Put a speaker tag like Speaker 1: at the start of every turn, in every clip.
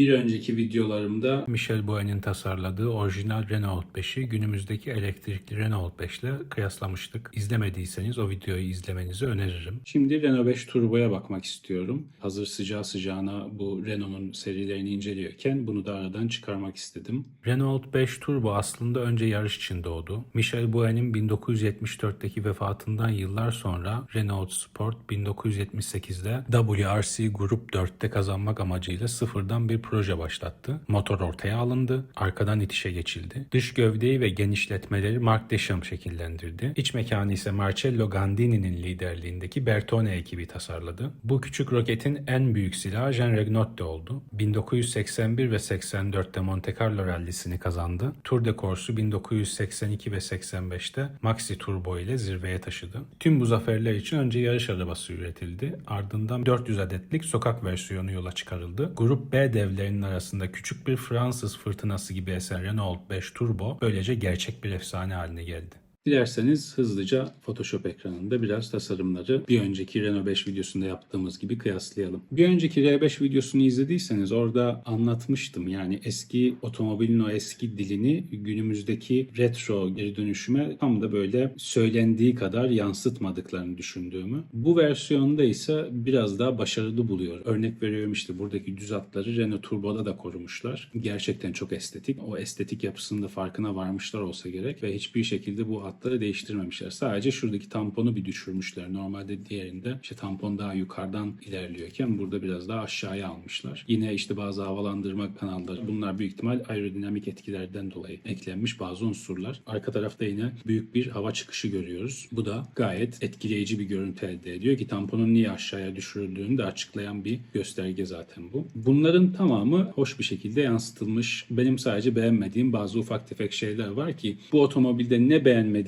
Speaker 1: Bir önceki videolarımda Michel Boe'nin tasarladığı orijinal Renault 5'i günümüzdeki elektrikli Renault 5 ile kıyaslamıştık. İzlemediyseniz o videoyu izlemenizi öneririm. Şimdi Renault 5 Turbo'ya bakmak istiyorum. Hazır sıcağı sıcağına bu Renault'un serilerini inceliyorken bunu da aradan çıkarmak istedim. Renault 5 Turbo aslında önce yarış için doğdu. Michel Boe'nin 1974'teki vefatından yıllar sonra Renault Sport 1978'de WRC Grup 4'te kazanmak amacıyla sıfırdan bir proje başlattı. Motor ortaya alındı, arkadan itişe geçildi. Dış gövdeyi ve genişletmeleri Mark Desham şekillendirdi. İç mekanı ise Marcello Gandini'nin liderliğindeki Bertone ekibi tasarladı. Bu küçük roketin en büyük silahı Jean Regnault oldu. 1981 ve 84'te Monte Carlo rallisini kazandı. Tour de Corse'u 1982 ve 85'te Maxi Turbo ile zirveye taşıdı. Tüm bu zaferler için önce yarış arabası üretildi. Ardından 400 adetlik sokak versiyonu yola çıkarıldı. Grup B devlerinin arasında küçük bir Fransız fırtınası gibi esen Renault 5 Turbo böylece gerçek bir efsane haline geldi. Dilerseniz hızlıca Photoshop ekranında biraz tasarımları bir önceki Renault 5 videosunda yaptığımız gibi kıyaslayalım. Bir önceki R5 videosunu izlediyseniz orada anlatmıştım. Yani eski otomobilin o eski dilini günümüzdeki retro geri dönüşüme tam da böyle söylendiği kadar yansıtmadıklarını düşündüğümü. Bu versiyonda ise biraz daha başarılı buluyor. Örnek veriyorum işte buradaki düz hatları Renault Turbo'da da korumuşlar. Gerçekten çok estetik. O estetik yapısında farkına varmışlar olsa gerek ve hiçbir şekilde bu hatları değiştirmemişler. Sadece şuradaki tamponu bir düşürmüşler. Normalde diğerinde işte tampon daha yukarıdan ilerliyorken burada biraz daha aşağıya almışlar. Yine işte bazı havalandırma kanalları bunlar büyük ihtimal aerodinamik etkilerden dolayı eklenmiş bazı unsurlar. Arka tarafta yine büyük bir hava çıkışı görüyoruz. Bu da gayet etkileyici bir görüntü elde ediyor ki tamponun niye aşağıya düşürüldüğünü de açıklayan bir gösterge zaten bu. Bunların tamamı hoş bir şekilde yansıtılmış. Benim sadece beğenmediğim bazı ufak tefek şeyler var ki bu otomobilde ne beğenmediğim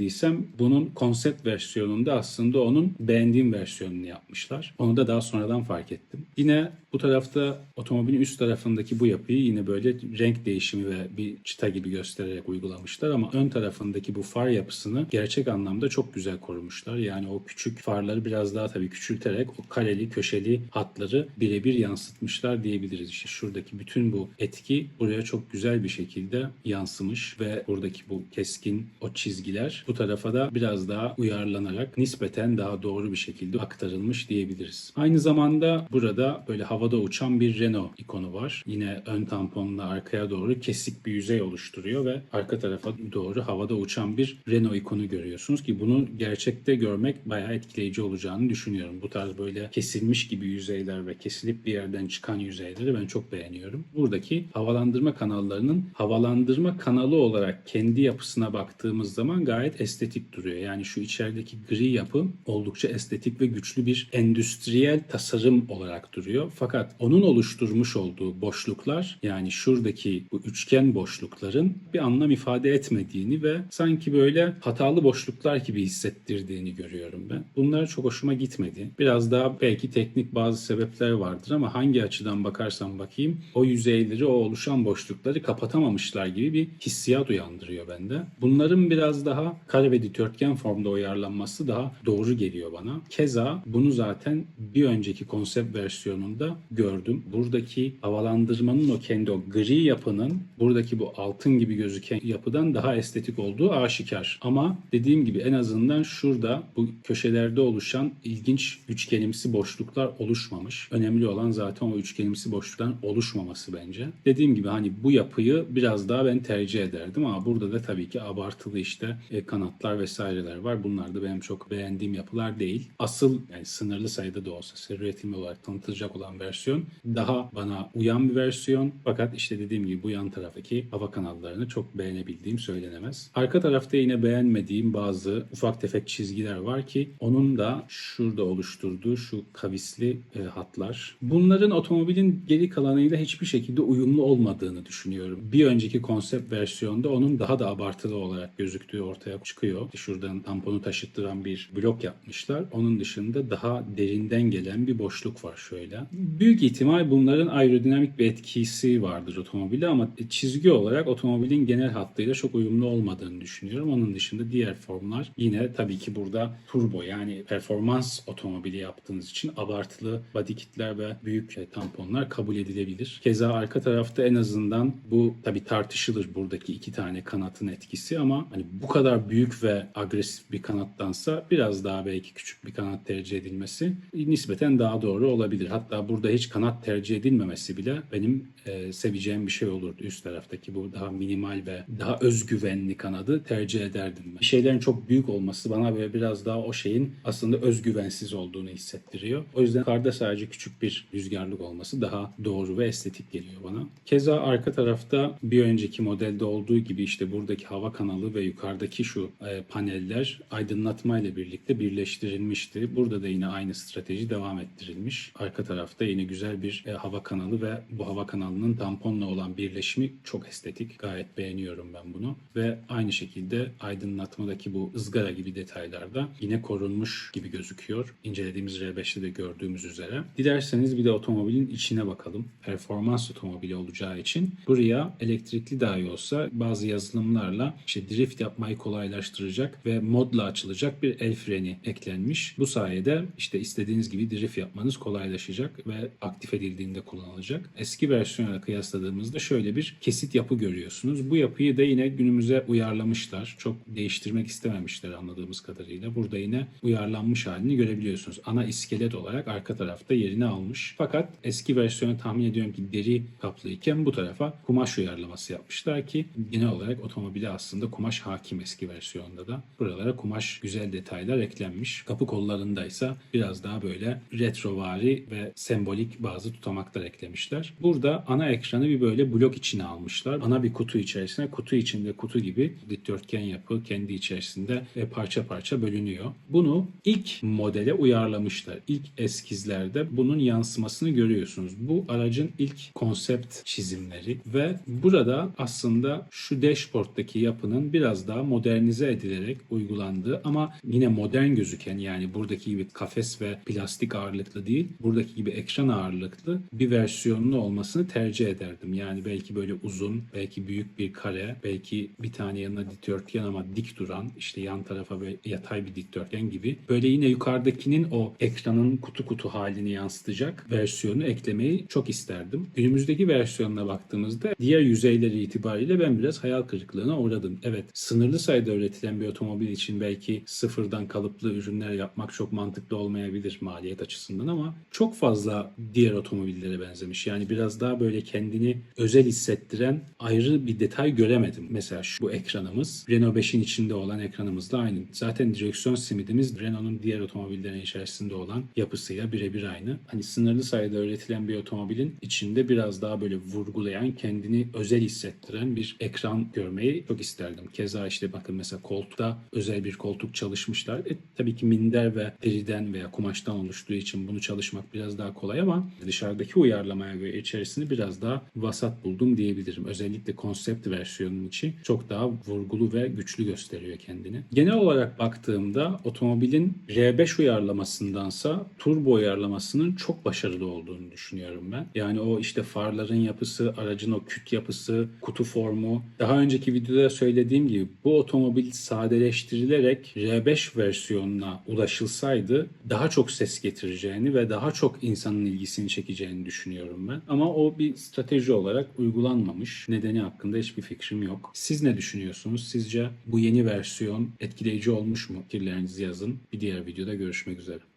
Speaker 1: bunun konsept versiyonunda aslında onun beğendiğim versiyonunu yapmışlar. Onu da daha sonradan fark ettim. Yine bu tarafta otomobilin üst tarafındaki bu yapıyı yine böyle renk değişimi ve bir çıta gibi göstererek uygulamışlar ama ön tarafındaki bu far yapısını gerçek anlamda çok güzel korumuşlar. Yani o küçük farları biraz daha tabii küçülterek o kareli köşeli hatları birebir yansıtmışlar diyebiliriz. İşte şuradaki bütün bu etki buraya çok güzel bir şekilde yansımış ve buradaki bu keskin o çizgiler bu tarafa da biraz daha uyarlanarak nispeten daha doğru bir şekilde aktarılmış diyebiliriz. Aynı zamanda burada böyle havada uçan bir Renault ikonu var. Yine ön tamponla arkaya doğru kesik bir yüzey oluşturuyor ve arka tarafa doğru havada uçan bir Renault ikonu görüyorsunuz ki bunu gerçekte görmek bayağı etkileyici olacağını düşünüyorum. Bu tarz böyle kesilmiş gibi yüzeyler ve kesilip bir yerden çıkan yüzeyleri ben çok beğeniyorum. Buradaki havalandırma kanallarının havalandırma kanalı olarak kendi yapısına baktığımız zaman gayet estetik duruyor. Yani şu içerideki gri yapı oldukça estetik ve güçlü bir endüstriyel tasarım olarak duruyor. Fakat onun oluşturmuş olduğu boşluklar yani şuradaki bu üçgen boşlukların bir anlam ifade etmediğini ve sanki böyle hatalı boşluklar gibi hissettirdiğini görüyorum ben. Bunlar çok hoşuma gitmedi. Biraz daha belki teknik bazı sebepler vardır ama hangi açıdan bakarsam bakayım o yüzeyleri, o oluşan boşlukları kapatamamışlar gibi bir hissiyat uyandırıyor bende. Bunların biraz daha kare ve dikdörtgen formda uyarlanması daha doğru geliyor bana. Keza bunu zaten bir önceki konsept versiyonunda gördüm. Buradaki havalandırmanın o kendi o gri yapının buradaki bu altın gibi gözüken yapıdan daha estetik olduğu aşikar. Ama dediğim gibi en azından şurada bu köşelerde oluşan ilginç üçgenimsi boşluklar oluşmamış. Önemli olan zaten o üçgenimsi boşluktan oluşmaması bence. Dediğim gibi hani bu yapıyı biraz daha ben tercih ederdim ama burada da tabii ki abartılı işte e, kanatlar vesaireler var. Bunlar da benim çok beğendiğim yapılar değil. Asıl yani sınırlı sayıda da olsa seri üretimi olarak tanıtılacak olan versiyon daha bana uyan bir versiyon. Fakat işte dediğim gibi bu yan taraftaki hava kanallarını çok beğenebildiğim söylenemez. Arka tarafta yine beğenmediğim bazı ufak tefek çizgiler var ki onun da şurada oluşturduğu şu kavisli e, hatlar. Bunların otomobilin geri kalanıyla hiçbir şekilde uyumlu olmadığını düşünüyorum. Bir önceki konsept versiyonda onun daha da abartılı olarak gözüktüğü ortaya çıkıyor. Şuradan tamponu taşıttıran bir blok yapmışlar. Onun dışında daha derinden gelen bir boşluk var şöyle. Büyük ihtimal bunların aerodinamik bir etkisi vardır otomobile ama çizgi olarak otomobilin genel hattıyla çok uyumlu olmadığını düşünüyorum. Onun dışında diğer formlar yine tabii ki burada turbo yani performans otomobili yaptığınız için abartılı body kitler ve büyük e, tamponlar kabul edilebilir. Keza arka tarafta en azından bu tabii tartışılır buradaki iki tane kanatın etkisi ama hani bu kadar büyük ve agresif bir kanattansa biraz daha belki küçük bir kanat tercih edilmesi nispeten daha doğru olabilir. Hatta burada hiç kanat tercih edilmemesi bile benim e, seveceğim bir şey olurdu. Üst taraftaki bu daha minimal ve daha özgüvenli kanadı tercih ederdim ben. Bir şeylerin çok büyük olması bana böyle biraz daha o şeyin aslında özgüvensiz olduğunu hissettiriyor. O yüzden karda sadece küçük bir rüzgarlık olması daha doğru ve estetik geliyor bana. Keza arka tarafta bir önceki modelde olduğu gibi işte buradaki hava kanalı ve yukarıdaki şu e, paneller aydınlatma birlikte birleştirilmişti. Burada da yine aynı strateji devam ettirilmiş. Arka tarafta yine güzel bir e, hava kanalı ve bu hava kanalının tamponla olan birleşimi çok estetik. Gayet beğeniyorum ben bunu. Ve aynı şekilde aydınlatmadaki bu ızgara gibi detaylarda yine korunmuş gibi gözüküyor. İncelediğimiz R5'te de gördüğümüz üzere. Dilerseniz bir de otomobilin içine bakalım. Performans otomobili olacağı için buraya elektrikli dahi olsa bazı yazılımlarla işte drift yapmayı kolaylaştıracak ve modla açılacak bir el freni eklenmiş. Bu sayede işte istediğiniz gibi drift yapmanız kolaylaşacak ve aktif edildiğinde kullanılacak. Eski versiyonla kıyasladığımızda şöyle bir kesit yapı görüyorsunuz. Bu yapıyı da yine günümüze uyarlamışlar. Çok değiştirmek istememişler anladığımız kadarıyla. Burada yine uyarlanmış halini görebiliyorsunuz. Ana iskelet olarak arka tarafta yerini almış. Fakat eski versiyonu tahmin ediyorum ki deri kaplıyken bu tarafa kumaş uyarlaması yapmışlar ki genel olarak otomobile aslında kumaş hakim eski versiyonda da. Buralara kumaş güzel detaylar eklenmiş. Kapı kollarındaysa biraz daha böyle retrovari ve sembolik bazı tutamaklar eklemişler. Burada ana ekranı bir böyle blok içine almışlar. Ana bir kutu içerisine kutu içinde kutu gibi dikdörtgen yapı kendi içerisinde ve parça parça bölünüyor. Bunu ilk modele uyarlamışlar. İlk eskizlerde bunun yansımasını görüyorsunuz. Bu aracın ilk konsept çizimleri ve burada aslında şu dashboard'daki yapının biraz daha modernize edilerek uygulandığı ama yine modern gözüken yani buradaki gibi kafes ve plastik ağırlıklı değil, buradaki gibi ekran ağırlıklı bir versiyonlu olmasını tercih ederdim. Yani belki böyle uzun, belki büyük bir kare, belki bir tane yanına dikdörtgen ama dik duran, işte yan tarafa böyle yatay bir dikdörtgen gibi. Böyle yine yukarıdakinin o ekranın kutu kutu halini yansıtacak versiyonu eklemeyi çok isterdim. Günümüzdeki versiyonuna baktığımızda diğer yüzeyleri itibariyle ben biraz hayal kırıklığına uğradım. Evet sınırlı sayıda üretilen bir otomobil için belki sıfırdan kalıplı ürünler yapmak çok mantıklı olmayabilir maliyet açısından ama çok fazla diğer otomobillere benzemiş. Yani biraz daha böyle kendini özel hissettiren ayrı bir detay göremedim. Mesela şu bu ekranımız Renault 5'in içinde olan ekranımız da aynı. Zaten direksiyon simidimiz Renault'un diğer otomobillerin içerisinde olan yapısıyla birebir aynı. Hani sınırlı sayıda üretilen bir otomobilin içinde biraz daha böyle vurgulayan, kendini özel hissettiren bir ekran görmeyi çok isterdim. Keza işte bakın mesela koltukta özel bir koltuk çalışmışlar. E, tabii ki minder ve deriden veya kumaştan oluştuğu için bunu çalışmak biraz daha kolay ama dışarıdaki uyarlamaya göre içerisini biraz daha vasat buldum diyebilirim. Özellikle konsept versiyonun içi çok daha vurgulu ve güçlü gösteriyor kendini. Genel olarak baktığımda otomobilin R5 uyarlamasındansa turbo uyarlamasının çok başarılı olduğunu düşünüyorum ben. Yani o işte farların yapısı, aracın o küt yapısı, kutu formu. Daha önceki videoda söylediğim gibi bu otomobil sadeleştirilerek R5 versiyonuna ulaşılsaydı daha çok ses getireceğini ve daha çok insanın ilgisini çekeceğini düşünüyorum ben. Ama o bir strateji olarak uygulanmamış. Nedeni hakkında hiçbir fikrim yok. Siz ne düşünüyorsunuz? Sizce bu yeni versiyon etkileyici olmuş mu? Fikirlerinizi yazın. Bir diğer videoda görüşmek üzere.